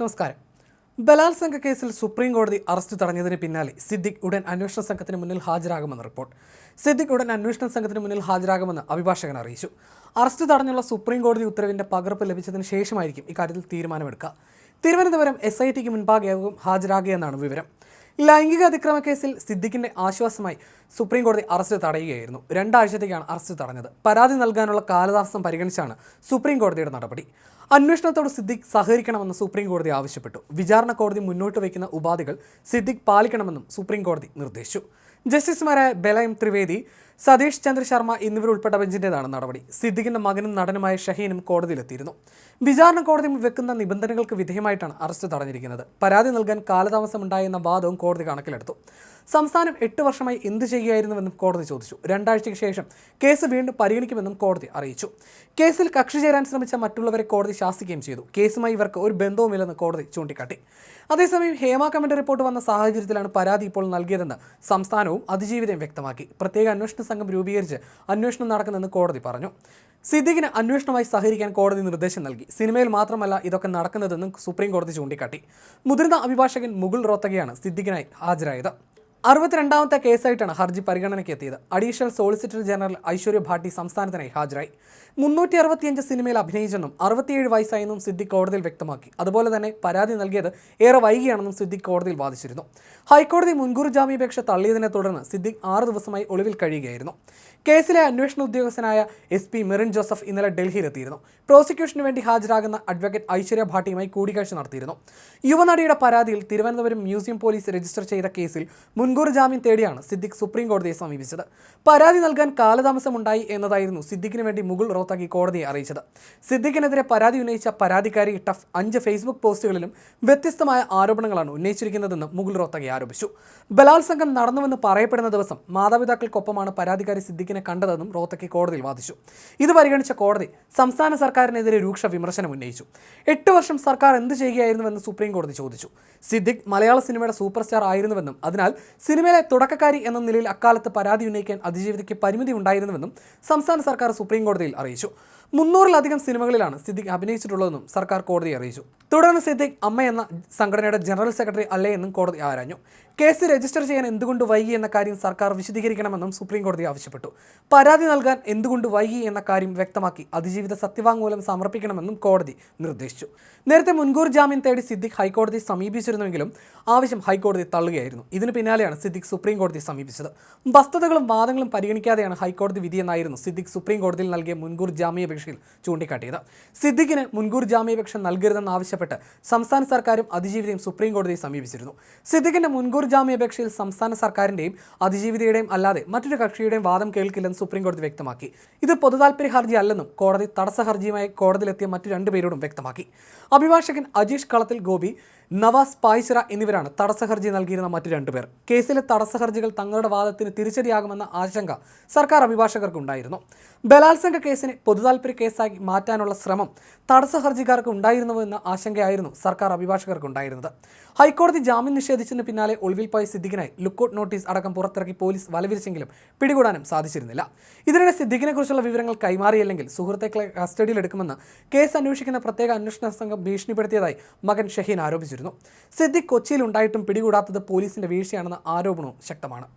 നമസ്കാരം. ബലാത്സംഗ കേസിൽ സുപ്രീം കോടതി അറസ്റ്റ് തടഞ്ഞതിന് പിന്നാലെ സിദ്ദിഖ് ഉടൻ അന്വേഷണ സംഘത്തിന് മുന്നിൽ ഹാജരാകുമെന്ന് റിപ്പോർട്ട്. സിദ്ദിഖ് ഉടൻ അന്വേഷണ സംഘത്തിന് മുന്നിൽ ഹാജരാകുമെന്ന് അഭിഭാഷകൻ അറിയിച്ചു. അറസ്റ്റ് തടഞ്ഞുള്ള സുപ്രീം കോടതി ഉത്തരവിന്റെ പകർപ്പ് ലഭിച്ചതിന് ശേഷമായിരിക്കും ഇക്കാര്യത്തിൽ തീരുമാനമെടുക്കുക. തിരുവനന്തപുരം എസ് ഐ ടിക്ക് മുൻപാകെയാകും ഹാജരാകുകയെന്നാണ് വിവരം. ലൈംഗിക അതിക്രമ കേസിൽ സിദ്ദിഖിന്റെ ആശ്വാസമായി സുപ്രീം കോടതി അറസ്റ്റ് തടയുകയായിരുന്നു. രണ്ടാഴ്ചത്തേക്കാണ് അറസ്റ്റ് തടഞ്ഞത്. പരാതി നൽകാനുള്ള കാലതാമസം പരിഗണിച്ചാണ് സുപ്രീം കോടതിയുടെ നടപടി. അന്വേഷണത്തോട് സിദ്ദിഖ് സഹകരിക്കണമെന്ന് സുപ്രീം കോടതി ആവശ്യപ്പെട്ടു. വിചാരണ കോടതി മുന്നോട്ട് വയ്ക്കുന്ന ഉപാധികൾ സിദ്ദിഖ് പാലിക്കണമെന്നും സുപ്രീം കോടതി നിർദ്ദേശിച്ചു. ജസ്റ്റിസുമാരായ ബെലയം ത്രിവേദി സതീഷ് ചന്ദ്ര ശർമ്മ എന്നിവരുൾപ്പെട്ട ബെഞ്ചിന്റേതാണ് നടപടി. സിദ്ദിഖിന്റെ മകനും നടനുമായ ഷഹീനും കോടതിയിലെത്തിയിരുന്നു. വിചാരണ കോടതി വെക്കുന്ന നിബന്ധനകൾക്ക് വിധേയമായിട്ടാണ് അറസ്റ്റ് തടഞ്ഞിരിക്കുന്നത്. പരാതി നൽകാൻ കാലതാമസമുണ്ടായെന്ന വാദവും കോടതി കണക്കിലെടുത്തു. സംസ്ഥാനം എട്ട് വർഷമായി എന്ത് ചെയ്യുകയായിരുന്നുവെന്നും കോടതി ചോദിച്ചു. രണ്ടാഴ്ചയ്ക്ക് ശേഷം കേസ് വീണ്ടും പരിഗണിക്കുമെന്നും കോടതി അറിയിച്ചു. കേസിൽ കക്ഷി ചേരാൻ ശ്രമിച്ച മറ്റുള്ളവരെ കോടതി ശാസിക്കുകയും ചെയ്തു. കേസുമായി ഇവർക്ക് ഒരു ബന്ധവുമില്ലെന്ന് കോടതി ചൂണ്ടിക്കാട്ടി. അതേസമയം ഹേമ കമ്മിറ്റി റിപ്പോർട്ട് വന്ന സാഹചര്യത്തിലാണ് പരാതി ഇപ്പോൾ നൽകിയതെന്ന് സംസ്ഥാനവും അതിജീവിതയും വ്യക്തമാക്കി. പ്രത്യേക അന്വേഷണ സംഘം രൂപീകരിച്ച് അന്വേഷണം നടക്കുന്നെന്ന് കോടതി പറഞ്ഞു. സിദ്ദിഖിന് അന്വേഷണമായി സഹകരിക്കാൻ കോടതി നിർദ്ദേശം നൽകി. സിനിമയിൽ മാത്രമല്ല ഇതൊക്കെ നടക്കുന്നതെന്നും സുപ്രീം കോടതി ചൂണ്ടിക്കാട്ടി. മുതിർന്ന അഭിഭാഷകൻ മുകുൾ റോത്തകയാണ് സിദ്ദിഖിനായി ഹാജരായത്. അറുപത്തിരണ്ടാമത്തെ കേസായിട്ടാണ് ഹർജി പരിഗണനയ്ക്ക് എത്തിയത് additional solicitor general Aishwarya Bhati സംസ്ഥാനത്തിനായി ഹാജരായി. മുന്നൂറ്റി അറുപത്തിയഞ്ച് സിനിമയിൽ അഭിനയിച്ചെന്നും അറുപത്തിയേഴ് വയസ്സായെന്നും സിദ്ദിഖ് കോടതിയിൽ വ്യക്തമാക്കി. അതുപോലെ തന്നെ പരാതി നൽകിയത് ഏറെ വൈകിയാണെന്നും സിദ്ദിഖ് കോടതിയിൽ വാദിച്ചിരുന്നു. ഹൈക്കോടതി മുൻകൂർ ജാമ്യാപേക്ഷ തള്ളിയതിനെ തുടർന്ന് സിദ്ദിഖ് ആറ് ദിവസമായി ഒളിവിൽ കഴിയുകയായിരുന്നു. കേസിലെ അന്വേഷണ ഉദ്യോഗസ്ഥനായ എസ് പി മിറിൻ ജോസഫ് ഇന്നലെ ഡൽഹിയിലെത്തിയിരുന്നു. പ്രോസിക്യൂഷന് വേണ്ടി ഹാജരാകുന്ന അഡ്വക്കേറ്റ് ഐശ്വര്യ ഭാട്ടിയുമായി കൂടിക്കാഴ്ച നടത്തിയിരുന്നു. യുവനടിയുടെ പരാതിയിൽ തിരുവനന്തപുരം മ്യൂസിയം പോലീസ് രജിസ്റ്റർ ചെയ്ത കേസിൽ മുൻകൂർ ജാമ്യം തേടിയാണ് സിദ്ദിഖ് സുപ്രീം കോടതിയെ സമീപിച്ചത്. പരാതി നൽകാൻ കാലതാമസമുണ്ടായി എന്നതായിരുന്നു സിദ്ദിഖിന് വേണ്ടി മുകുൾ റോത്താക്കി കോടതിയെ അറിയിച്ചത്. സിദ്ദിഖിനെതിരെ പരാതി ഉന്നയിച്ച പരാതിക്കാരി ടഫ് അഞ്ച് ഫേസ്ബുക്ക് പോസ്റ്റുകളിലും വ്യത്യസ്തമായ ആരോപണങ്ങളാണ് ഉന്നയിച്ചിരിക്കുന്നതെന്ന് മുകുൾ റോത്താക്കി ആരോപിച്ചു. ബലാത്സംഗം നടന്നുവെന്ന് പറയപ്പെടുന്ന ദിവസം മാതാപിതാക്കൾക്കൊപ്പമാണ് പരാതിക്കാരി സിദ്ദിഖിനെ കണ്ടതെന്നും റോത്തക്കി കോടതിയിൽ വാദിച്ചു. ഇത് പരിഗണിച്ച കോടതി സംസ്ഥാന സർക്കാരിനെതിരെ രൂക്ഷ വിമർശനം ഉന്നയിച്ചു. എട്ട് വർഷം സർക്കാർ എന്ത് ചെയ്യുകയായിരുന്നുവെന്ന് സുപ്രീം കോടതി ചോദിച്ചു. സിദ്ദിഖ് മലയാള സിനിമയുടെ സൂപ്പർ സ്റ്റാർ ആയിരുന്നുവെന്നും അതിനാൽ സിനിമയിലെ തുടക്കക്കാരി എന്ന നിലയിൽ അക്കാലത്ത് പരാതി ഉന്നയിക്കാൻ അതിജീവിതയ്ക്ക് പരിമിതി ഉണ്ടായിരുന്നുവെന്നും സംസ്ഥാന സർക്കാർ സുപ്രീം കോടതിയിൽ അറിയിച്ചു. മുന്നൂറിലധികം സിനിമകളിലാണ് സിദ്ദിഖ് അഭിനയിച്ചിട്ടുള്ളതെന്നും സർക്കാർ കോടതി അറിയിച്ചു. തുടർന്ന് സിദ്ദിഖ് അമ്മ എന്ന സംഘടനയുടെ ജനറൽ സെക്രട്ടറി അല്ലേ എന്നും കോടതി ആരാഞ്ഞു. കേസ് രജിസ്റ്റർ ചെയ്യാൻ എന്തുകൊണ്ട് വൈകി എന്ന കാര്യം സർക്കാർ വിശദീകരിക്കണമെന്നും സുപ്രീം കോടതി ആവശ്യപ്പെട്ടു. പരാതി നൽകാൻ എന്തുകൊണ്ട് വൈകി എന്ന കാര്യം വ്യക്തമാക്കി അതിജീവിത സത്യവാങ്മൂലം സമർപ്പിക്കണമെന്നും കോടതി നിർദ്ദേശിച്ചു. നേരത്തെ മുൻകൂർ ജാമ്യം തേടി സിദ്ദിഖ് ഹൈക്കോടതി സമീപിച്ചിരുന്നുവെങ്കിലും ആവശ്യം ഹൈക്കോടതി തള്ളുകയായിരുന്നു. ഇതിന് പിന്നാലെയാണ് സിദ്ദിഖ് സുപ്രീം കോടതി സമീപിച്ചത്. വസ്തുതകളും വാദങ്ങളും പരിഗണിക്കാതെയാണ് ഹൈക്കോടതി വിധിയെന്നായിരുന്നു സിദ്ദിഖ് സുപ്രീം കോടതിയിൽ നൽകിയ മുൻകൂർ ജാമ്യാപേക്ഷയിൽ ചൂണ്ടിക്കാട്ടിയത്. സിദ്ദിഖിന് മുൻകൂർ ജാമ്യാപേക്ഷ നൽകരുതെന്നാവശ്യപ്പെട്ട് സംസ്ഥാന സർക്കാരും അതിജീവിതയും സുപ്രീം കോടതിയെ സമീപിച്ചിരുന്നു. സിദ്ദിഖിന്റെ മുൻകൂർ ജാമ്യാപേക്ഷയിൽ സംസ്ഥാന സർക്കാരിന്റെയും അതിജീവിതയുടെയും അല്ലാതെ മറ്റൊരു കക്ഷിയുടെയും വാദം കേൾക്കില്ലെന്ന് സുപ്രീം കോടതി വ്യക്തമാക്കി. ഇത് പൊതുതാൽപര്യ ഹർജി അല്ലെന്നും കോടതി തടസ്സ ഹർജിയുമായി കോടതിയിലെത്തിയ മറ്റു രണ്ടുപേരോടും വ്യക്തമാക്കി. അഭിഭാഷകൻ അജീഷ് കളത്തിൽ ഗോപി നവാസ് പായ്ച്ചിറ എന്നിവരാണ് തടസ്സ ഹർജി നൽകിയിരുന്ന മറ്റു രണ്ടുപേർ കേസിലെ തടസ്സ ഹർജികൾ തങ്ങളുടെ വാദത്തിന് തിരിച്ചടിയാകുമെന്ന ആശങ്ക സർക്കാർ അഭിഭാഷകർക്കുണ്ടായിരുന്നു. ബലാത്സംഗ കേസിനെ പൊതുതാൽപര്യ കേസാക്കി മാറ്റാനുള്ള ശ്രമം തടസ്സ ഹർജിക്കാർക്ക് ഉണ്ടായിരുന്നുവെന്ന ആശങ്കയായിരുന്നു സർക്കാർ അഭിഭാഷകർക്ക് ഉണ്ടായിരുന്നത്. ഹൈക്കോടതി ജാമ്യം നിഷേധിച്ചതിന് പിന്നാലെ ഒളിവിൽ പോയ സിദ്ദിഖിനായി ലുക്കൌട്ട് നോട്ടീസ് അടക്കം പുറത്തിറക്കി പോലീസ് വലവിരിച്ചെങ്കിലും പിടികൂടാനും സാധിച്ചിരുന്നില്ല. ഇതിനിടെ സിദ്ദിഖിനെക്കുറിച്ചുള്ള വിവരങ്ങൾ കൈമാറിയില്ലെങ്കിൽ സുഹൃത്തുക്കളെ കസ്റ്റഡിയിലെടുക്കുമെന്ന് കേസ് അന്വേഷിക്കുന്ന പ്രത്യേക അന്വേഷണ സംഘം ഭീഷണിപ്പെടുത്തിയതായി മകൻ ഷഹീൻ ആരോപിച്ചിരുന്നു. സിദ്ദിഖ് കൊച്ചിയിൽ ഉണ്ടായിട്ടും പിടികൂടാത്തത് പോലീസിന്റെ വീഴ്ചയാണെന്ന ആരോപണവും ശക്തമാണ്.